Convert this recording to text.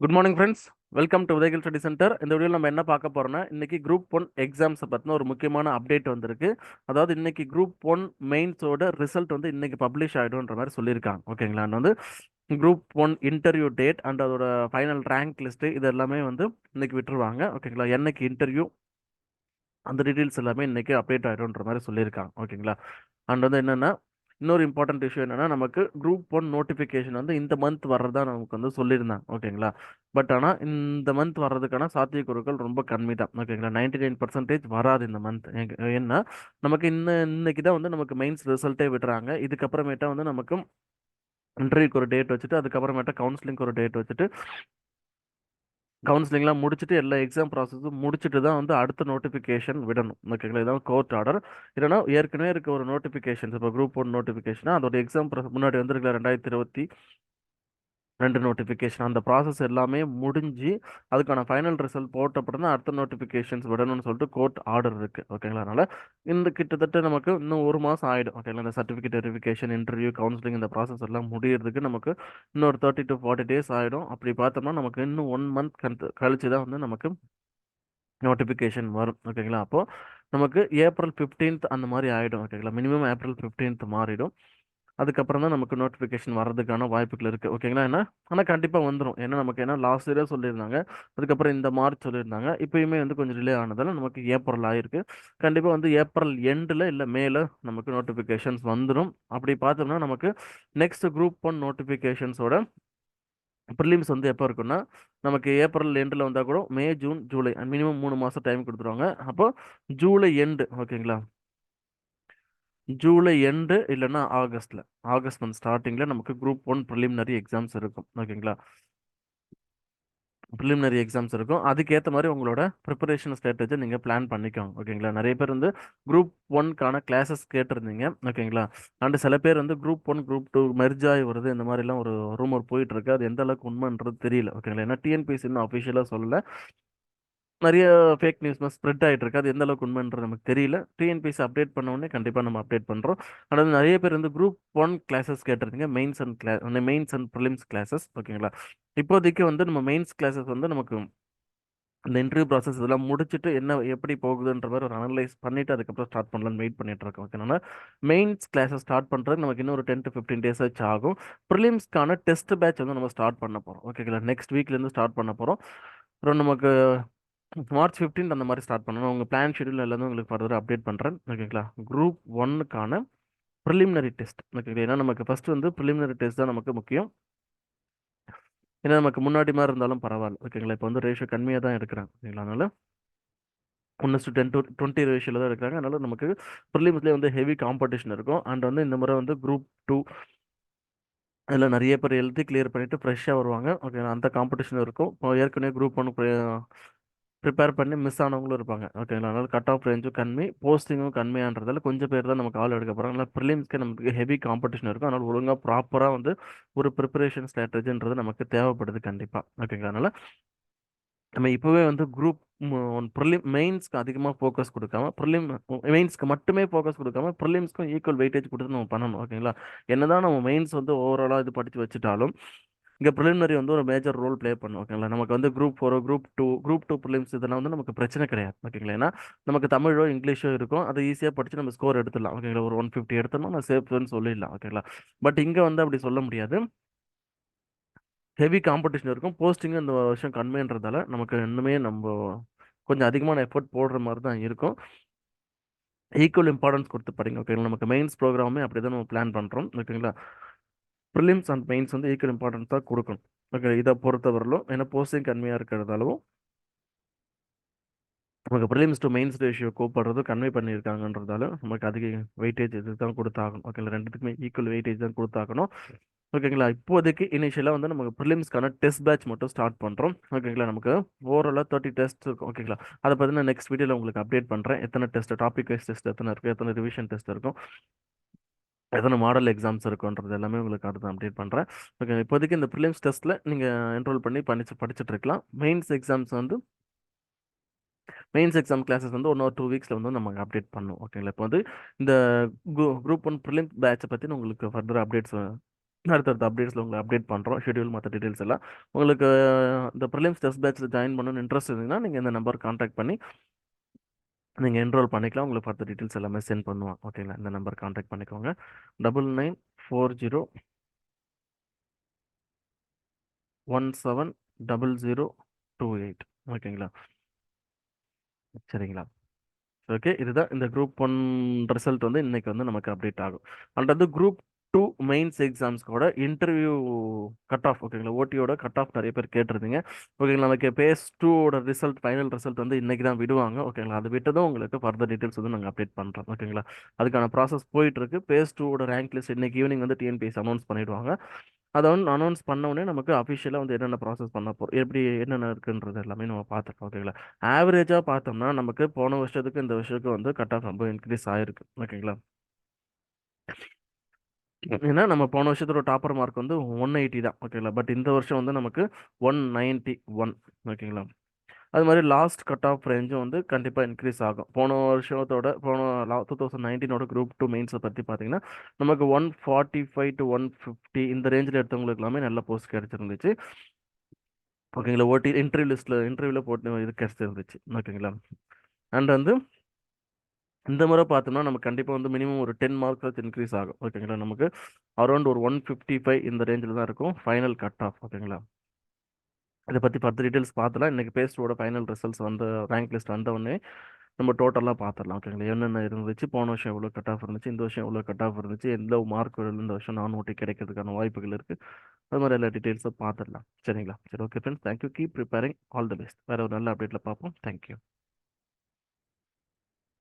Good morning friends welcome to உதயகில் study centre இந்த வீடியோவில் நம்ம என்ன பார்க்க போகிறோம்னா இன்றைக்கி குரூப் ஒன் எக்ஸாம்ஸை பற்றின ஒரு முக்கியமான அப்டேட் வந்திருக்கு. அதாவது இன்னைக்கு குரூப் ஒன் மெயின்ஸோட ரிசல்ட் வந்து இன்னைக்கு பப்ளிஷ் ஆகிடும்ன்ற மாதிரி சொல்லியிருக்காங்க. ஓகேங்களா வந்து group one interview date and அதோட ஃபைனல் ரேங்க் லிஸ்ட்டு இது எல்லாமே வந்து இன்றைக்கி விட்டுருவாங்க. ஓகேங்களா என்னைக்கு இன்டர்வியூ அந்த டீட்டெயில்ஸ் எல்லாமே இன்றைக்கி அப்டேட் ஆகிடும்ன்ற மாதிரி சொல்லியிருக்காங்க. ஓகேங்களா அண்ட் வந்து என்னென்னா இன்னொரு இம்பார்ட்டன்ட் இஷ்யூ என்னன்னா நமக்கு குரூப் ஒன் நோட்டிஃபிகேஷன் வந்து இந்த மந்த் வர்றதா நமக்கு வந்து சொல்லியிருந்தாங்க. ஓகேங்களா? பட் ஆனால் இந்த மந்த் வர்றதுக்கான சாத்தியக்கூறுகள் ரொம்ப கம்மி தான். ஓகேங்களா? நைன்டி நைன் பர்சன்டேஜ் வராது இந்த மந்த் ஏன்னா நமக்கு இன்ன இன்னைக்கு தான் வந்து நமக்கு மெயின்ஸ் ரிசல்ட்டே விடுறாங்க. இதுக்கப்புறமேட்டா வந்து நமக்கு இன்டர்வியூக்கு ஒரு டேட் வச்சுட்டு அதுக்கப்புறமேட்டா கவுன்சிலிங்க்கு ஒரு டேட் வச்சுட்டு கவுன்சிலிங்லாம் முடிச்சுட்டு எல்லா எக்ஸாம் ப்ராசஸும் முடிச்சுட்டு தான் வந்து அடுத்த நோட்டிஃபிகேஷன் விடணும். ஓகேங்களா? இதான் கோர்ட் ஆர்டர். இல்லைனா ஏற்கனவே இருக்க ஒரு நோட்டிஃபிகேஷன்ஸ் இப்போ குரூப் ஒன் நோட்டிஃபிகேஷனா அதோட எக்ஸாம் முன்னாடி வந்துருக்கல ரெண்டாயிரத்தி இருபத்தி ரெண்டு நோட்டிஃபிகேஷன் அந்த ப்ராசஸ் எல்லாமே முடிஞ்சு அதுக்கான ஃபைனல் ரிசல்ட் போட்ட அடுத்த நோட்டிஃபிகேஷன்ஸ் விடணும்னு சொல்லிட்டு கோர்ட் ஆர்டர் இருக்குது ஓகேங்களா அதனால் இந்த கிட்டத்தட்ட நமக்கு இன்னும் ஒரு மாதம் ஆயிடும். ஓகேங்களா இந்த சர்டிஃபிகேட் வெரிஃபிகேஷன் இன்டர்வியூ கவுன்சிலிங் இந்த ப்ராசஸ் எல்லாம் முடியறதுக்கு நமக்கு இன்னொரு தேர்ட்டி டு ஃபார்ட்டி டேஸ் ஆகிடும் அப்படி பார்த்தோம்னா நமக்கு இன்னும் ஒன் மந்த் கழிச்சு தான் வந்து நமக்கு நோட்டிஃபிகேஷன் வரும். ஓகேங்களா அப்போது நமக்கு ஏப்ரல் ஃபிஃப்டீன்த் அந்த மாதிரி ஆகிடும் ஓகேங்களா மினிமம் ஏப்ரல் ஃபிஃப்டீன்த் மாறிடும். அதுக்கப்புறம் தான் நமக்கு நோட்டிஃபிகேஷன் வர்றதுக்கான வாய்ப்புகள் இருக்குது ஓகேங்களா என்ன? ஆனால் கண்டிப்பாக வந்துடும் ஏன்னா நமக்கு ஏன்னா லாஸ்ட் இயரே சொல்லியிருந்தாங்க. அதுக்கப்புறம் இந்த மார்ச் சொல்லியிருந்தாங்க. இப்போயுமே வந்து கொஞ்சம் டிலே ஆனதால் நமக்கு ஏப்ரல் ஆகிருக்கு கண்டிப்பாக வந்து ஏப்ரல் எண்டில் இல்லை மேல நமக்கு நோட்டிஃபிகேஷன்ஸ் வந்துடும் அப்படி பார்த்தோம்னா நமக்கு நெக்ஸ்ட் குரூப் ஒன் நோட்டிஃபிகேஷன்ஸோட ப்ரிலிம்ஸ் வந்து எப்போ இருக்குன்னா நமக்கு ஏப்ரல் எண்டில் வந்தால் கூட மே ஜூன் ஜூலை மினிமம் மூணு மாதம் டைம் கொடுத்துருவாங்க. அப்போ ஜூலை எண்டு ஓகேங்களா ஜூலை எண்டு இல்லைன்னா ஆகஸ்ட்ல. ஆகஸ்ட் மந்த் ஸ்டார்டிங்கில் நமக்கு குரூப் ஒன் ப்ரிலிமினரி எக்ஸாம்ஸ் இருக்கும். ஓகேங்களா ப்ரிலிமினரி எக்ஸாம்ஸ் இருக்கும். அதுக்கேற்ற மாதிரி உங்களோட ப்ரிப்பரேஷன் ஸ்ட்ராட்டஜி நீங்கள் பிளான் பண்ணிக்கோங்க. ஓகேங்களா நிறைய பேர் வந்து குரூப் ஒன்க்கான கிளாஸஸ் கேட்டிருந்தீங்க. ஓகேங்களா அண்டு சில பேர் வந்து group one group two merge ஆகி வருது. இந்த மாதிரிலாம் ஒரு ரூமர் போயிட்டு இருக்கு. அது எந்த அளவுக்கு உண்மைன்றது தெரியல. ஓகேங்களா ஏன்னா டிஎன்பிசி இன்னும் அஃபிஷியலாக சொல்லலை. நிறைய ஃபேக் நியூஸ் ஸ்ப்ரெட் ஆகிட்டு இருக்கு அது எந்த அளவுக்கு உண்மைன்றது நமக்கு தெரியல. டிஎன்பிஎஸ் அப்டேட் பண்ண உடனே கண்டிப்பாக நம்ம அப்டேட் பண்ணுறோம் அதாவது நிறைய பேர் வந்து குரூப் ஒன் கிளாஸஸ் கேட்டிருந்தீங்க. மெயின்ஸ் அண்ட் கிளா மெயின்ஸ் அண்ட் ப்ரிலிம்ஸ் கிளாஸஸ் ஓகேங்களா? இப்போதைக்கு வந்து நம்ம மெயின்ஸ் கிளாஸஸ் வந்து நமக்கு இந்த இன்டர்வியூ ப்ராசஸ் இதெல்லாம் முடிச்சுட்டு என்ன எப்படி போகுதுன்ற மாதிரி ஒரு அனலைஸ் பண்ணிவிட்டு அதுக்கப்புறம் ஸ்டார்ட் பண்ணலாம்னு வெயிட் பண்ணிட்டு இருக்கோம். ஓகேனா மெயின்ஸ் கிளாஸஸ் ஸ்டார்ட் பண்ணுறதுக்கு நமக்கு இன்னும் ஒரு டென் டு ஃபிஃப்டீன் டேஸ் ஆச்சு ஆகும். ப்ரிலிம்ஸ்க்கான டெஸ்ட் பேட்ச் வந்து நம்ம ஸ்டார்ட் பண்ண போகிறோம் ஓகேங்களா? நெக்ஸ்ட் வீக்லேருந்து ஸ்டார்ட் பண்ண போகிறோம் அப்புறம் நமக்கு மார்ச் ஃபிஃப்டீன் அந்த மாதிரி ஸ்டார்ட் பண்ணணும். உங்கள் பிளான் ஷெடியூல் எல்லாமே உங்களுக்கு ஃபர்தர் அப்டேட் பண்ணுறேன் ஓகேங்களா குரூப் ஒன்னுக்கான ப்ரிலிமினரி டெஸ்ட் ஓகேங்களா ஏன்னா நமக்கு ஃபஸ்ட்டு வந்து ப்ரிலிமினரி டெஸ்ட் தான் நமக்கு முக்கியம். ஏன்னா நமக்கு முன்னாடி மாதிரி இருந்தாலும் பரவாயில்ல. ஓகேங்களா இப்போ வந்து ரேஷியோ கம்மியாக தான் எடுக்கிறாங்க. ஓகேங்களா அதனால் ஒன்று டு டென் டு டுவெண்ட்டி ரேஷியோவில் தான் எடுக்கிறாங்க. அதனால் நமக்கு ப்ரிலிம்ஸ்லேயே வந்து ஹெவி காம்படிஷன் இருக்கும். அண்ட் வந்து இந்த முறை வந்து குரூப் டூ அதில் நிறைய பேர் எழுதி கிளியர் பண்ணிவிட்டு ஃப்ரெஷ்ஷாக வருவாங்க. ஓகே அந்த காம்படிஷன் இருக்கும். இப்போ ஏற்கனவே குரூப் ஒன்று ப்ரிப்பேர் பண்ணி மிஸ் ஆனவங்களும் இருப்பாங்க. ஓகேங்களா அதனால் கட் ஆஃப் ரேஞ்சும் கம்மி போஸ்டிங்கும் கம்மியான்றதால கொஞ்சம் பேர் தான் நமக்கு ஆள் எடுக்க போகிறாங்க அதனால் ப்ரிலிம்ஸ்க்கு நமக்கு ஹெவி காம்படிஷன் இருக்கும். அதனால் ஒழுங்காக ப்ராப்பராக வந்து ஒரு ப்ரிப்பரேஷன் ஸ்ட்ராட்டஜின்றது நமக்கு தேவைப்படுது கண்டிப்பாக ஓகேங்களா அதனால் நம்ம இப்போவே வந்து குரூப் ஒன் ப்ரிலிம் மெயின்ஸ்க்கு அதிகமாக ஃபோக்கஸ் கொடுக்காம ப்ரிலிம் மெயின்ஸ்க்கு மட்டுமே ஃபோக்கஸ் கொடுக்காம ப்ரிலிம்ஸ்க்கும் ஈக்குவல் வெயிட்டேஜ் கொடுத்து நம்ம பண்ணணும். ஓகேங்களா என்னதான் நம்ம மெயின்ஸ் வந்து ஓவராலாக இது படித்து வச்சுட்டாலும் இங்கே ப்ரிலிமினரி வந்து ஒரு மேஜர் ரோல் ப்ளே பண்ணும் ஓகேங்களா நமக்கு வந்து குரூப் ஃபோரோ group two group two prelims இதெல்லாம் வந்து நமக்கு பிரச்சனை கிடையாது ஓகேங்களா ஏன்னா நமக்கு தமிழோ இங்கிலீஷோ இருக்கும். அதை ஈஸியாக படித்து நம்ம ஸ்கோர் எடுத்துடலாம் ஓகேங்களா ஒரு ஒன் ஃபிஃப்டி எடுத்தோம்னா நான் சேஃப்னு சொல்லிடலாம் ஓகேங்களா பட் இங்கே வந்து அப்படி சொல்ல முடியாது. ஹெவி காம்படிஷன் இருக்கும். போஸ்டிங்கும் இந்த வருஷம் கண்மைன்றதால நமக்கு இன்னுமே நம்ம கொஞ்சம் அதிகமான எஃபர்ட் போடுற மாதிரி தான் இருக்கும். ஈக்குவல் இம்பார்ட்டன்ஸ் கொடுத்து படிங்க ஓகேங்களா நமக்கு மெயின்ஸ் ப்ரோக்ராமே அப்படி தான் நம்ம பிளான் பண்ணுறோம் ஓகேங்களா ப்ரிலிம்ஸ் அண்ட் மெயின்ஸ் வந்து ஈக்குவல் இம்பார்ட்டன்ஸ் தான் கொடுக்கணும். ஓகே இதை பொறுத்தவரையிலும் ஏன்னா போஸ்டிங் கன்மையாக இருக்கிறதாலும் நமக்கு ப்ரிலிம்ஸ் டு மெயின்ஸ் ரேஷியோ கூப்பிடுறது கன்வே பண்ணியிருக்காங்கன்றதாலும் நமக்கு அதிக வெயிட்டேஜ் இது தான் கொடுத்தாகணும். ஓகேங்களா ரெண்டுத்துக்குமே ஈக்குவல் வெயிட்டேஜ் தான் கொடுத்தாகணும். ஓகேங்களா இப்போதைக்கு இனிஷியலாக வந்து நமக்கு ப்ரிலிம்ஸ்க்கான டெஸ்ட் பேட்ச் மட்டும் ஸ்டார்ட் பண்ணுறோம் ஓகேங்களா நமக்கு ஓவராலாக தேர்ட்டி டெஸ்ட் இருக்கும். ஓகேங்களா அதை பற்றி நான் நெக்ஸ்ட் வீடியோவில் உங்களுக்கு அப்டேட் பண்ணுறேன் எத்தனை டெஸ்ட் டாபிக் வைஸ் டெஸ்ட் எத்தனை இருக்குது எத்தனை ரிவிஷன் டெஸ்ட் இருக்கும். எத்தனை மாடல் எக்ஸாம்ஸ் இருக்குன்றது எல்லாமே உங்களுக்கு அடுத்து அப்டேட் பண்ணுறேன் ஓகே இப்போதைக்கு இந்த ப்ரிலிம்ஸ் டெஸ்ட்டில் நீங்கள் என்ரோல் பண்ணி படிச்சு படிச்சுட்டு இருக்கலாம். மெயின்ஸ் எக்ஸாம்ஸ் வந்து மெயின்ஸ் எக்ஸாம் கிளாஸஸ் வந்து ஒன் ஆர் டூ வீக்ஸில் வந்து நம்ம அப்டேட் பண்ணுவோம் ஓகேங்களா இப்போ வந்து இந்த குரூப் ஒன் ப்ரிலிம் பேட்சை பற்றி உங்களுக்கு ஃபர்தர் அப்டேட்ஸ் அடுத்தடுத்த அப்டேட்ஸில் உங்களை அப்டேட் பண்ணுறோம் ஷெடியூல் மற்ற டீட்டெயில்ஸ் எல்லாம். உங்களுக்கு இந்த ப்ரிலிம்ஸ் டெஸ்ட் பேட்சில் ஜாயின் பண்ணணும்னு இன்ட்ரெஸ்ட் இருந்தீங்கன்னா நீங்கள் இந்த நம்பர் காண்டாக்ட் பண்ணி நீங்கள் என்ரோல் பண்ணிக்கலாம். உங்களுக்கு பார்த்த டீட்டெயில்ஸ் எல்லாமே சென்ட் பண்ணுவான். ஓகேங்களா இந்த நம்பர் காண்டாக்ட் பண்ணிக்கோங்க. Double nine four zero one seven double zero two eight ஓகேங்களா சரிங்களா? ஓகே இதுதான் இந்த குரூப் ஒன் ரிசல்ட் வந்து இன்னைக்கு வந்து நமக்கு அப்டேட் ஆகும். அண்ட் அது குரூப் டூ மெயின்ஸ் எக்ஸாம்ஸ்க்கோட இன்டர்வியூ கட் ஆஃப் ஓகேங்களா ஓட்டியோட கட் ஆஃப் நிறைய பேர் கேட்டிருந்தீங்க. ஓகேங்களா நமக்கு பேஸ் டூவோட ரிசல்ட் ஃபைனல் ரிசல்ட் வந்து இன்னைக்கு தான் விடுவாங்க. ஓகேங்களா அது விட்டதும் உங்களுக்கு ஃபர்தர் டீட்டெயில்ஸ் வந்து நாங்கள் அப்டேட் பண்ணுறோம் ஓகேங்களா அதுக்கான ப்ராசஸ் போயிட்டுருக்கு பேஸ் டூவோட ரேங்க் லிஸ்ட் இன்னைக்கு ஈவினிங் வந்து டிஎன்பிஎஸ் அனௌன்ஸ் பண்ணிடுவாங்க. அதை வந்து அனௌன்ஸ் பண்ண உடனே நமக்கு அஃபிஷியலாக வந்து என்னென்ன ப்ராசஸ் பண்ண போகிறோம் எப்படி என்னென்ன இருக்குன்றது எல்லாமே நம்ம பார்த்துருக்கோம் ஓகேங்களா ஆவரேஜாக பார்த்தோம்னா நமக்கு போன வருஷத்துக்கு இந்த வருஷத்துக்கு வந்து கட் ஆஃப் ரொம்ப இன்க்ரீஸ் ஆயிருக்கு. ஓகேங்களா ஏன்னா நம்ம போன வருஷத்தோட டாப்பர் மார்க் வந்து ஒன் எயிட்டி தான் ஓகேங்களா பட் இந்த வருஷம் வந்து நமக்கு ஒன் நைன்ட்டி ஒன் ஓகேங்களா அது மாதிரி லாஸ்ட் கட் ஆஃப் ரேஞ்சும் வந்து கண்டிப்பாக இன்க்ரீஸ் ஆகும். போன வருஷத்தோட போன டூ தௌசண்ட் நைன்டீனோட குரூப் டூ மெயின்ஸை பற்றி பார்த்தீங்கன்னா நமக்கு one forty five to one fifty இந்த ரேஞ்சில் எடுத்தவங்களுக்கு எல்லாமே நல்ல போஸ்ட் கிடச்சிருந்துச்சு. ஓகேங்களா ஓட்டி இன்டர்வியூ லிஸ்ட்டில் இன்டர்வியூவில் போட்டு இது கிடச்சிருந்துச்சு ஓகேங்களா அண்ட் வந்து இந்த முறை பார்த்தோம்னா நம்ம கண்டிப்பாக வந்து மினிமம் ஒரு டென் மார்க்ஸ் இன்க்ரீஸ் ஆகும். ஓகேங்களா நமக்கு அரௌண்ட் ஒரு ஒன் ஃபிஃப்டி ஃபைவ் இந்த ரேஞ்சில் தான் இருக்கும். ஃபைனல் கட் ஆஃப் ஓகேங்களா இதை பற்றி பத்து டீட்டெயில்ஸ் பார்த்துலாம் இன்றைக்கி பேஸ்டோட ஃபைனல் ரிசல்ட்ஸ் வந்த ரேங்க் லிஸ்ட் வந்தவொடனே நம்ம டோட்டலாக பார்த்துடலாம். ஓகேங்களா என்னென்ன இருந்துச்சு? போன வருஷம் எவ்வளோ கட் ஆஃப் இருந்துச்சு? இந்த வருஷம் எவ்வளோ கட் ஆஃப் இருந்துச்சு? எந்த மார்க் இந்த வருஷம் நான் ஓட்டி கிடைக்கிறதுக்கான வாய்ப்புகள் இருக்குது அது மாதிரி எல்லா டீட்டெயில்ஸும் பார்த்துடலாம். சரிங்களா? சரி okay friends thank you keep preparing all the best வேறு ஒரு நல்ல அப்டேட்டில் பார்ப்போம். தேங்க்யூ